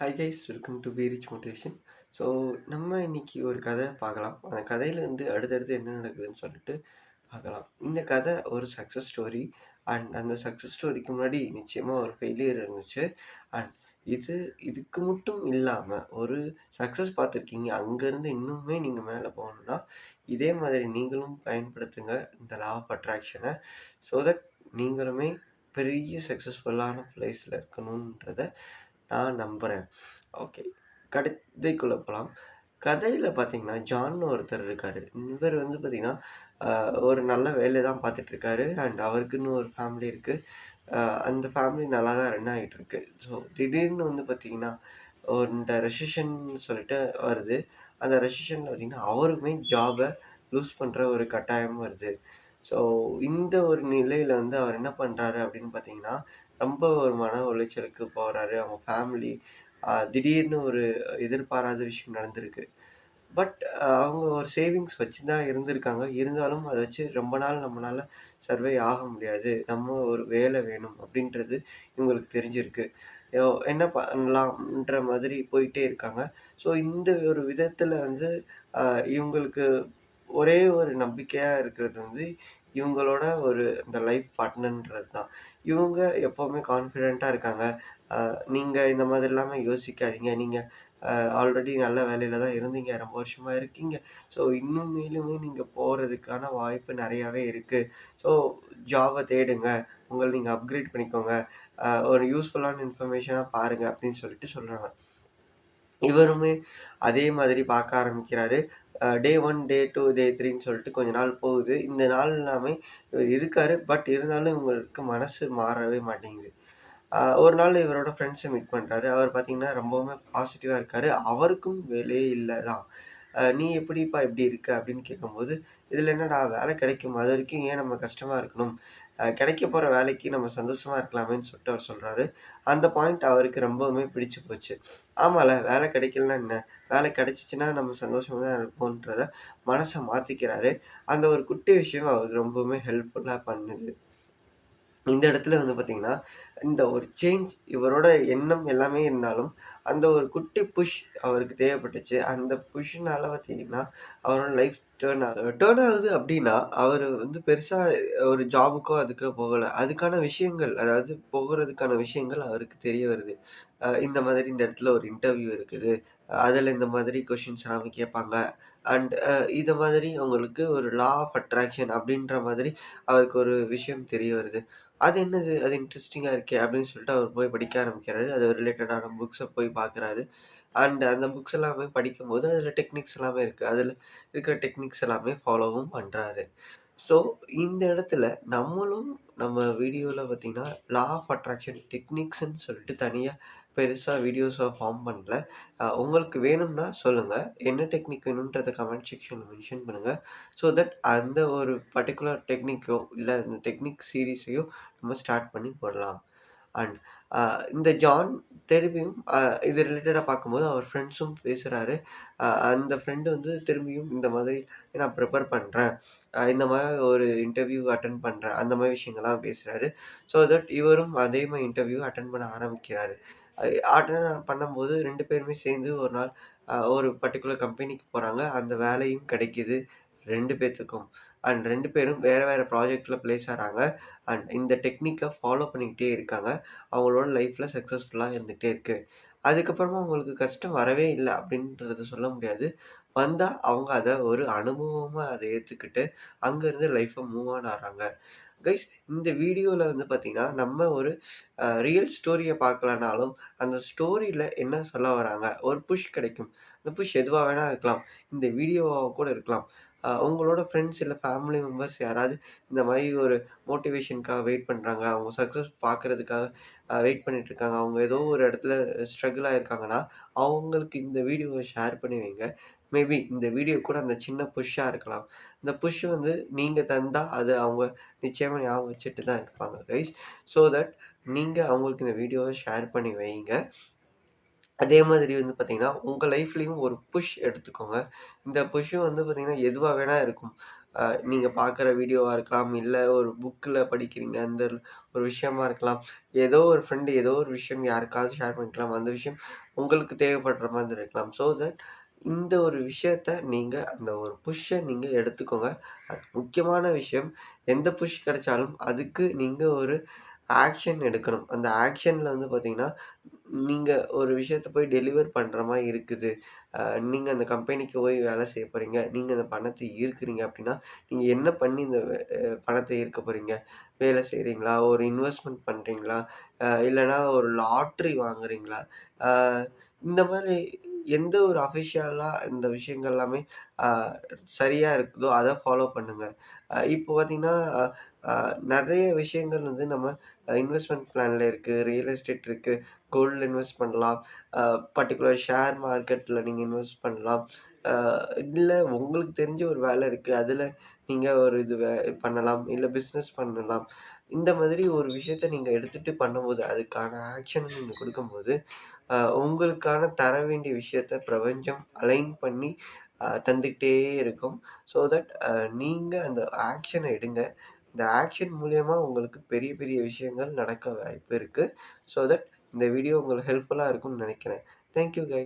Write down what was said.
Hi guys welcome to be motivation so நம்ம இன்னைக்கு ஒரு கதை பார்க்கலாம். அந்த கதையிலேருந்து அடுத்தடுத்து என்ன நடக்குதுன்னு சொல்லிட்டு பார்க்கலாம். இந்த கதை ஒரு சக்ஸஸ் ஸ்டோரி அண்ட் அந்த சக்ஸஸ் ஸ்டோரிக்கு முன்னாடி நிச்சயமாக ஒரு ஃபெயிலியர் இருந்துச்சு. அண்ட் இது இதுக்கு மட்டும் இல்லாமல் ஒரு சக்ஸஸ் பார்த்துருக்கீங்க. அங்கேருந்து இன்னுமே நீங்கள் மேலே போகணுன்னா இதே மாதிரி நீங்களும் பயன்படுத்துங்க இந்த லா ஆஃப் அட்ராக்ஷனை ஸோ தட் நீங்களுமே பெரிய சக்ஸஸ்ஃபுல்லான பிளேஸில் இருக்கணுன்றத நான் நம்புகிறேன் ஓகே கதைக்குள்ளே போகலாம் கதையில் பார்த்தீங்கன்னா ஜான்னு ஒருத்தர் இருக்கார். இவர் வந்து பார்த்திங்கன்னா ஒரு நல்ல வேலை தான் பார்த்துட்ருக்காரு அண்ட் அவருக்குன்னு ஒரு ஃபேமிலி இருக்குது அந்த ஃபேமிலி நல்லா தான் ரன் ஆகிட்டு இருக்கு ஸோ திடீர்னு வந்து பார்த்திங்கன்னா ஒரு இந்த ரெசிஷன் சொல்லிட்டு வருது. அந்த ரெசிஷனில் பார்த்திங்கன்னா அவருக்குமே ஜாபை லூஸ் பண்ணுற ஒரு கட்டாயம் வருது. ஸோ இந்த ஒரு நிலையில் வந்து அவர் என்ன பண்ணுறாரு அப்படின்னு பார்த்தீங்கன்னா ரொம்ப ஒரு மன உளைச்சலுக்கு போகிறாரு அவங்க ஃபேமிலி திடீர்னு ஒரு எதிர்பாராத விஷயம் நடந்திருக்கு. பட் அவங்க ஒரு சேவிங்ஸ் வச்சு தான் இருந்திருக்காங்க. இருந்தாலும் அதை வச்சு ரொம்ப நாள் நம்மளால் சர்வே ஆக முடியாது. நம்ம ஒரு வேலை வேணும் அப்படின்றது இவங்களுக்கு தெரிஞ்சிருக்கு. யோ- என்ன பண்ணலாம்ன்ற மாதிரி போயிட்டே இருக்காங்க. ஸோ இந்த ஒரு விதத்தில் வந்து இவங்களுக்கு ஒரே ஒரு நம்பிக்கையாக இருக்கிறது வந்து இவங்களோட ஒரு இந்த லைஃப் பார்ட்னர்ன்றது தான். இவங்க எப்போவுமே கான்ஃபிடெண்ட்டாக இருக்காங்க. நீங்கள் இந்த மாதிரி இல்லாமல் யோசிக்காதீங்க. நீங்கள் ஆல்ரெடி நல்ல வேலையில் தான் இருந்தீங்க. ரொம்ப வருஷமாக இருக்கீங்க. ஸோ இன்னும் மேலுமே நீங்கள் போகிறதுக்கான வாய்ப்பு நிறையாவே இருக்குது ஸோ ஜாபை தேடுங்க. உங்களை நீங்கள் அப்கிரேட் பண்ணிக்கோங்க. ஒரு யூஸ்ஃபுல்லான இன்ஃபர்மேஷனாக பாருங்கள் அப்படின்னு சொல்லிட்டு சொல்கிறாங்க இவருமே அதே மாதிரி பார்க்க ஆரம்பிக்கிறாரு. டே ஒன் டே டூ டே த்ரீன்னு சொல்லிட்டு கொஞ்ச நாள் போகுது. இந்த நாள் எல்லாமே இவர் இருக்காரு. பட் இருந்தாலும் இவங்களுக்கு மனசு மாறவே மாட்டேங்குது. ஒரு நாள் இவரோட ஃப்ரெண்ட்ஸை மீட் பண்ணுறாரு அவர் பார்த்தீங்கன்னா ரொம்பவுமே பாசிட்டிவாக இருக்காரு. அவருக்கும் வேலையே இல்லை தான். நீ எப்படிப்பா இப்படி இருக்க? அப்படின்னு கேட்கும்போது இதில் என்னடா வேலை கிடைக்கும்? அது வரைக்கும் ஏன் நம்ம கஷ்டமாக இருக்கணும்? கிடைக்க போகிற வேலைக்கு நம்ம சந்தோஷமாக இருக்கலாமேன்னு சொல்லிட்டு அவர் சொல்கிறாரு அந்த பாயிண்ட் அவருக்கு ரொம்பவுமே பிடிச்சு போச்சு. ஆமால வேலை கிடைக்கலன்னா என்ன? வேலை கிடைச்சிச்சுன்னா நம்ம சந்தோஷமாக தான் இருப்போன்றத மனசை மாற்றிக்கிறாரு அந்த ஒரு குட்டி விஷயம் அவருக்கு ரொம்பவுமே ஹெல்ப்ஃபுல்லாக பண்ணுது. இந்த இடத்துல வந்து பார்த்திங்கன்னா இந்த ஒரு சேஞ்ச் இவரோட எண்ணம் எல்லாமே இருந்தாலும் அந்த ஒரு குட்டி புஷ் அவருக்கு தேவைப்பட்டுச்சு. அந்த புஷ்னால் பார்த்தீங்கன்னா அவரோட லைஃப் டேர்ன் ஆகுது டேர்ன் ஆகுது அப்படின்னா அவர் வந்து பெருசாக ஒரு ஜாபுக்கோ அதுக்கோ போகலை. அதுக்கான விஷயங்கள் அதாவது போகிறதுக்கான விஷயங்கள் அவருக்கு தெரிய வருது. இந்த மாதிரி இந்த இடத்துல ஒரு இன்டர்வியூ இருக்குது. அதில் இந்த மாதிரி கொஷின்ஸ் எல்லாமே கேட்பாங்க. அண்ட் இது மாதிரி அவங்களுக்கு ஒரு லா ஆஃப் அட்ராக்ஷன் அப்படின்ற மாதிரி அவருக்கு ஒரு விஷயம் தெரிய வருது. அது என்னது? அது இன்ட்ரெஸ்டிங்காக இருக்குது ஓகே அப்படின்னு சொல்லிட்டு அவர் போய் படிக்க ஆரம்பிக்கிறாரு. அது ரிலேட்டடான புக்ஸை போய் பார்க்குறாரு அண்ட் அந்த புக்ஸ் எல்லாமே படிக்கும்போது அதில் டெக்னிக்ஸ் எல்லாமே இருக்குது அதில் இருக்கிற டெக்னிக்ஸ் எல்லாமே ஃபாலோவும் பண்ணுறாரு ஸோ இந்த இடத்துல நம்மளும் நம்ம வீடியோவில் பார்த்தீங்கன்னா லா ஆஃப் அட்ராக்ஷன் டெக்னிக்ஸ்ன்னு சொல்லிட்டு தனியாக பெருசாக வீடியோஸை ஃபார்ம் பண்ணல. உங்களுக்கு வேணும்னா சொல்லுங்கள் என்ன டெக்னிக் வேணுன்றதை கமெண்ட் செக்ஷனில் மென்ஷன் பண்ணுங்கள் ஸோ தட் அந்த ஒரு பர்டிகுலர் டெக்னிக்கோ இல்லை அந்த டெக்னிக் சீரீஸையோ நம்ம ஸ்டார்ட் பண்ணி போடலாம். அண்ட் uh, இந்த ஜான் திரும்பியும் uh, இது ரிலேட்டடாக பார்க்கும்போது அவர் ஃப்ரெண்ட்ஸும் பேசுகிறாரு uh, அந்த ஃப்ரெண்டு வந்து திரும்பியும் இந்த மாதிரி நான் ப்ரிப்பேர் பண்ணுறேன் இந்த மாதிரி ஒரு இன்டர்வியூ அட்டன் பண்ணுறேன் அந்த மாதிரி விஷயங்கள்லாம் பேசுகிறாரு ஸோ தட் இவரும் அதே மாதிரி இன்டர்வியூ அட்டன் பண்ண ஆரம்பிக்கிறாரு. அட்டன் பண்ணும்போது ரெண்டு பேருமே சேர்ந்து ஒரு நாள் ஒரு பர்டிகுலர் கம்பெனிக்கு போகிறாங்க அந்த வேலையும் கிடைக்கிது ரெண்டு பேர்த்துக்கும் அண்ட் ரெண்டு பேரும் வேறு வேறு ப்ராஜெக்டில் ப்ளேஸ் ஆகிறாங்க அண்ட் இந்த டெக்னிக்கை ஃபாலோ பண்ணிக்கிட்டே இருக்காங்க. அவங்களோட லைஃப்பில் சக்ஸஸ்ஃபுல்லாக இருந்துகிட்டே இருக்குது அதுக்கப்புறமா அவங்களுக்கு கஷ்டம் வரவே இல்லை அப்படின்றத சொல்ல முடியாது. வந்தால் அவங்க அதை ஒரு அனுபவமாக அதை ஏற்றுக்கிட்டு அங்கேருந்து லைஃப்பை மூவ் ஆன் ஆகிறாங்க கைஸ் இந்த வீடியோவில் வந்து பார்த்திங்கன்னா நம்ம ஒரு ரியல் ஸ்டோரியை பார்க்கலனாலும் அந்த ஸ்டோரியில் என்ன சொல்ல வராங்க? ஒரு புஷ் கிடைக்கும். இந்த புஷ் எதுவாக வேணால் இருக்கலாம். இந்த வீடியோவாக கூட இருக்கலாம். உங்களோட ஃப்ரெண்ட்ஸ் இல்லை ஃபேமிலி மெம்பர்ஸ் யாராவது இந்த மாதிரி ஒரு மோட்டிவேஷனுக்காக வெயிட் பண்ணுறாங்க அவங்க சக்ஸஸ் பார்க்குறதுக்காக வெயிட் பண்ணிகிட்ருக்காங்க இருக்காங்க அவங்க ஏதோ ஒரு இடத்துல ஸ்ட்ரகிள் ஆகிருக்காங்கன்னா அவங்களுக்கு இந்த வீடியோவை ஷேர் பண்ணி வைங்க. மேபி இந்த வீடியோ கூட அந்த சின்ன புஷ்ஷாக இருக்கலாம். இந்த புஷ் வந்து நீங்கள் தந்தால் அது அவங்க நிச்சயமாக ஞாபகம் வச்சுட்டு தான் இருப்பாங்க கைஸ் ஸோ தட் நீங்கள் அவங்களுக்கு இந்த வீடியோவை ஷேர் பண்ணி வைங்க. அதே மாதிரி வந்து பார்த்தீங்கன்னா, உங்கள் லைஃப்லேயும் ஒரு புஷ் எடுத்துக்கோங்க. இந்த புஷ்ஷு வந்து பார்த்தீங்கன்னா, எதுவாக வேணால் இருக்கும். நீங்கள் பார்க்குற வீடியோவாக இருக்கலாம், இல்லை ஒரு புக்கில் படிக்கிறீங்க அந்த ஒரு விஷயமா இருக்கலாம். ஏதோ ஒரு ஃப்ரெண்டு ஏதோ ஒரு விஷயம் யாருக்காவது ஷேர் பண்ணிக்கலாம். அந்த விஷயம் உங்களுக்கு தேவைப்படுற மாதிரி இருக்கலாம். ஸோ தட் இந்த ஒரு விஷயத்த நீங்கள் அந்த ஒரு புஷ்ஷை நீங்கள் எடுத்துக்கோங்க. முக்கியமான விஷயம் எந்த புஷ் கிடைச்சாலும் அதுக்கு நீங்கள் ஒரு ஆக்ஷன் எடுக்கணும். அந்த ஆக்ஷனில் வந்து பார்த்தீங்கன்னா, நீங்கள் ஒரு விஷயத்த போய் டெலிவர் பண்ணுற மாதிரி இருக்குது. நீங்கள் அந்த கம்பெனிக்கு போய் வேலை செய்ய போகிறீங்க நீங்கள் அந்த பணத்தை ஈர்க்கிறீங்க அப்படின்னா நீங்கள் என்ன பண்ணி இந்த பணத்தை ஈர்க்க போகிறீங்க வேலை செய்கிறீங்களா ஒரு இன்வெஸ்ட்மெண்ட் பண்ணுறீங்களா இல்லைனா ஒரு லாட்ரி வாங்குறீங்களா? இந்த மாதிரி எந்த ஒரு அஃபிஷியலாக இந்த விஷயங்கள் எல்லாமே சரியாக இருக்குதோ, அதை ஃபாலோ பண்ணுங்கள் இப்போ பார்த்தீங்கன்னா, நிறைய விஷயங்கள் வந்து நம்ம இன்வெஸ்ட்மெண்ட் பிளானில் இருக்குது ரியல் எஸ்டேட் இருக்குது கோல்டில் இன்வெஸ்ட் பண்ணலாம். பர்டிகுலர் பர்ட்டிகுலர் ஷேர் மார்க்கெட்டில் நீங்கள் இன்வெஸ்ட் பண்ணலாம். இல்லை உங்களுக்கு தெரிஞ்ச ஒரு வேலை இருக்குது அதில் நீங்கள் ஒரு இது வே பண்ணலாம். இல்லை பிஸ்னஸ் பண்ணலாம். இந்த மாதிரி ஒரு விஷயத்த நீங்கள் எடுத்துகிட்டு பண்ணும்போது, அதுக்கான ஆக்ஷன் நீங்கள் கொடுக்கும்போது உங்களுக்கான தர வேண்டிய விஷயத்த பிரபஞ்சம் அலைன் பண்ணி தந்துக்கிட்டே இருக்கும். ஸோ தட் நீங்கள் அந்த ஆக்ஷனை எடுங்க. இந்த ஆக்ஷன் மூலயமா உங்களுக்கு பெரிய பெரிய விஷயங்கள் நடக்க வாய்ப்பு இருக்குது ஸோ தட் இந்த வீடியோ உங்களுக்கு ஹெல்ப்ஃபுல்லாக இருக்கும்னு நினைக்கிறேன் தேங்க் யூ கை